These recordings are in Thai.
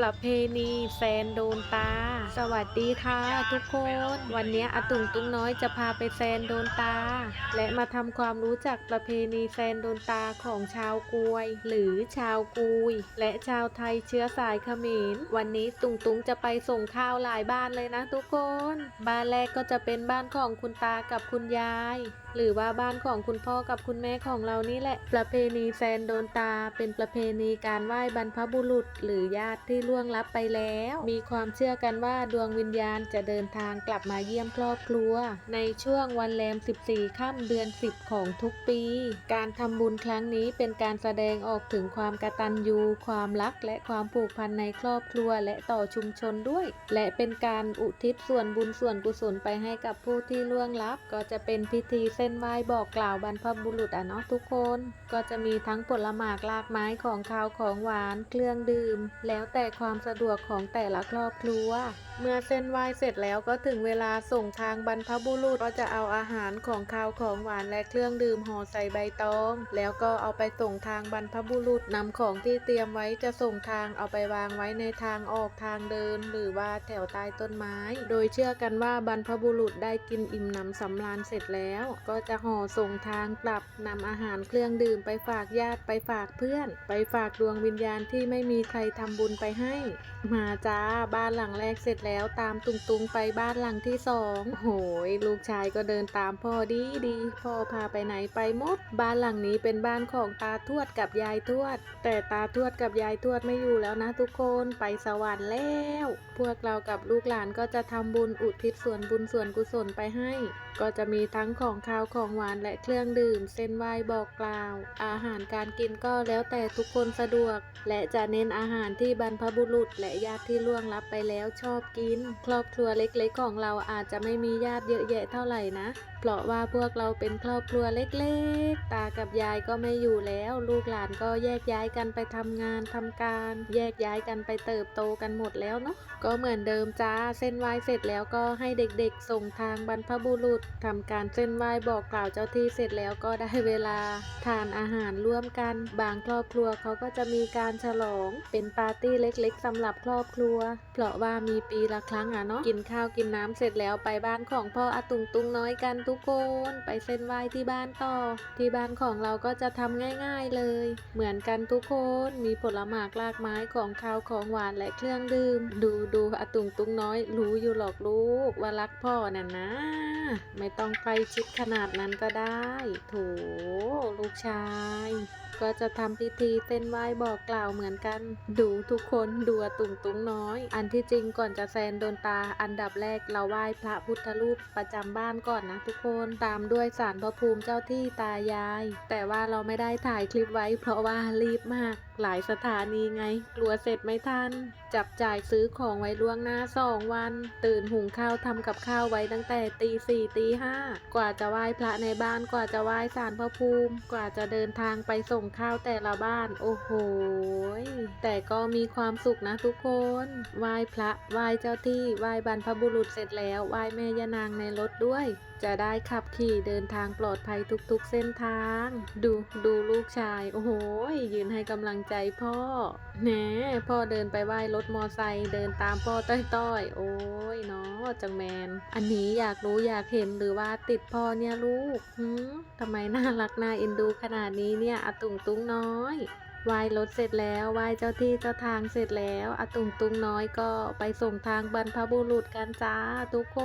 ประเพณีแซนโดนตา สวัสดีค่ะทุกคน วันนี้อาตุงตุ้งน้อยจะพาไปแซนโดนตา และมาทำความรู้จักประเพณีแซนโดนตาของชาวกวย หรือชาวกุย และชาวไทยเชื้อสายเขมร วันนี้ตุงตุงจะไปส่งข้าวหลายบ้านเลยนะทุกคน บ้านแรกก็จะเป็นบ้านของคุณตากับคุณยายหรือว่าบ้านของคุณพ่อกับคุณแม่ของเรานี่แหละ ประเพณีแซนโดนตา เป็นประเพณีการไหว้บรรพบุรุษ หรือญาติที่ล่วงลับไปแล้ว มีความเชื่อกันว่าดวงวิญญาณจะเดินทางกลับมาเยี่ยมครอบครัว ในช่วงวันแรม 14 ค่ำเดือน 10 ของทุกปี การทำบุญครั้งนี้เป็นการแสดงออกถึงความกตัญญูความรักและความผูกพันในครอบครัวและต่อชุมชนด้วย และเป็นการอุทิศส่วนบุญส่วนกุศลไปให้กับผู้ที่ล่วงลับก็จะเป็นพิธีเส้นไหว้บอกกล่าวบรรพบุรุษอะเนาะทุกคนก็จะมีทั้งผลหมากลากไม้ของคาวของหวานเครื่องดื่ม แล้วแต่ความสะดวกของแต่ละครอบครัว เมื่อเส้นไหว้เสร็จแล้วก็ถึงเวลาส่งทางบรรพบุรุษก็จะเอาอาหารของคาวของหวานและเครื่องดื่มห่อใส่ใบตอง แล้วก็เอาไปส่งทางบรรพบุรุษนำของที่เตรียมไว้จะส่งทางเอาไปวางไว้ในทางออกทางเดิน หรือว่าแถวใต้ต้นไม้ โดยเชื่อกันว่าบรรพบุรุษได้กินอิ่มหนำสำราญเสร็จแล้วก็จะห่อส่งทางกลับนำอาหารเครื่องดื่มไปฝากญาติไปฝากเพื่อน ไปฝากดวงวิญญาณที่ไม่มีใครทำบุญไปให้ มาจ้าบ้านหลังแรกเสร็จแล้วตามตุงตุงๆไปบ้านหลังที่สองโหยลูกชายก็เดินตามพ่อดีดีพ่อพาไปไหนไปหมด บ้านหลังนี้เป็นบ้านของตาทวดกับยายทวด แต่ตาทวดกับยายทวดไม่อยู่แล้วนะทุกคนไปสวรรค์แล้ว พวกเรากับลูกหลานก็จะทำบุญอุทิศส่วนบุญส่วนกุศลไปให้ ก็จะมีทั้งของคาวของหวานและเครื่องดื่ม เส้นไหว้บอกกล่าว อาหารการกินก็แล้วแต่ทุกคนสะดวก และจะเน้นอาหารที่บรรพบุรุษ และญาติที่ล่วงลับไปแล้วชอบกิน ครอบครัวเล็กๆของเราอาจจะไม่มีญาติเยอะแยะเท่าไหร่นะเพราะว่าพวกเราเป็นครอบครัวเล็กๆ ตากับยายก็ไม่อยู่แล้ว ลูกหลานก็แยกย้ายกันไปทำงานทำการ แยกย้ายกันไปเติบโตกันหมดแล้วเนาะก็เหมือนเดิมจ้าเส้นไหว้เสร็จแล้วก็ให้เด็กๆ ส่งทางบรรพบุรุษทำการเส้นไหว้บอกกล่าวเจ้าที่เสร็จแล้วก็ได้เวลา ทานอาหารร่วมกัน บางครอบครัวเขาก็จะมีการฉลอง เป็นปาร์ตี้เล็กๆสำหรับครอบครัว เพราะว่ามีปีละครั้งอะเนาะกินข้าวกินน้ำเสร็จแล้วไปบ้านของพ่ออาตุงตุงน้อยกันทุกคนไปเส้นไหว้ที่บ้านต่อ ที่บ้านของเราก็จะทำง่ายๆเลย เหมือนกันทุกคนมีผลหมากลากไม้ของข้าวของหวานและเครื่องดื่ม ดูดูอาตุงตุงน้อย รู้อยู่หรอกลูกว่ารักพ่อน่ะนะ ไม่ต้องใกล้ชิดขนาดนั้นก็ได้ โถลูกชายก็จะทำพิธีเต้นไหว้บอกกล่าวเหมือนกัน ดูทุกคนดูตุ่งตุ้งน้อย อันที่จริงก่อนจะแซนโดนตา อันดับแรกเราไหว้พระพุทธรูปประจำบ้านก่อนนะทุกคนตามด้วยสารพระภูมิเจ้าที่ตายาย แต่ว่าเราไม่ได้ถ่ายคลิปไว้เพราะว่ารีบมาก หลายสถานีไง กลัวเสร็จไม่ทัน จับจ่ายซื้อของไว้ล่วงหน้าสองวัน ตื่นหุงข้าวทำกับข้าวไว้ตั้งแต่ตีสี่ตีห้ากว่าจะไหว้พระในบ้านกว่าจะไหว้ศาลพระภูมิ กว่าจะเดินทางไปส่งข้าวแต่ละบ้าน โอ้โหแต่ก็มีความสุขนะทุกคนไหว้พระไหว้เจ้าที่ไหว้บรรพบุรุษเสร็จแล้วไหว้แม่ยานางในรถด้วย จะได้ขับขี่เดินทางปลอดภัยทุกๆเส้นทาง ดูดูลูกชาย โอ้โหยืนให้กำลังใจพ่อแหนพ่อเดินไปไหว้รถมอไซค์เดินตามพ่อต้อยๆ โอ้ยเนาะจังแมน อันนี้อยากรู้อยากเห็นหรือว่าติดพ่อเนี่ยลูกหืมทำไมน่ารักน่าเอ็นดูขนาดนี้เนี่ยอตุงตุ้งน้อย ไหว้รถเสร็จแล้วไหว้เจ้าที่เจ้าทางเสร็จแล้วอาตุงตุงน้อยก็ไปส่งทางบรรพบุรุษกันจ้าทุกค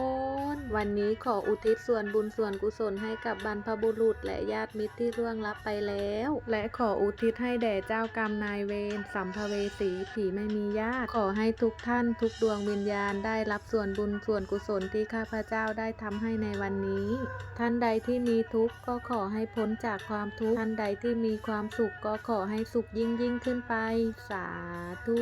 น วันนี้ขออุทิศส่วนบุญส่วนกุศลให้กับบรรพบุรุษ และญาติมิตรที่ล่วงลับไปแล้ว และขออุทิศให้แด่เจ้ากรรมนายเวรสัมภเวสีผีไม่มีญาติขอให้ทุกท่านทุกดวงวิญญาณได้รับส่วนบุญส่วนกุศลที่ข้าพเจ้าได้ทำให้ในวันนี้ ท่านใดที่มีทุกข์ก็ขอให้พ้นจากความทุกข์ท่านใดที่มีความสุขก็ขอให้สุขขยิ่งยิ่งขึ้นไป สาธุ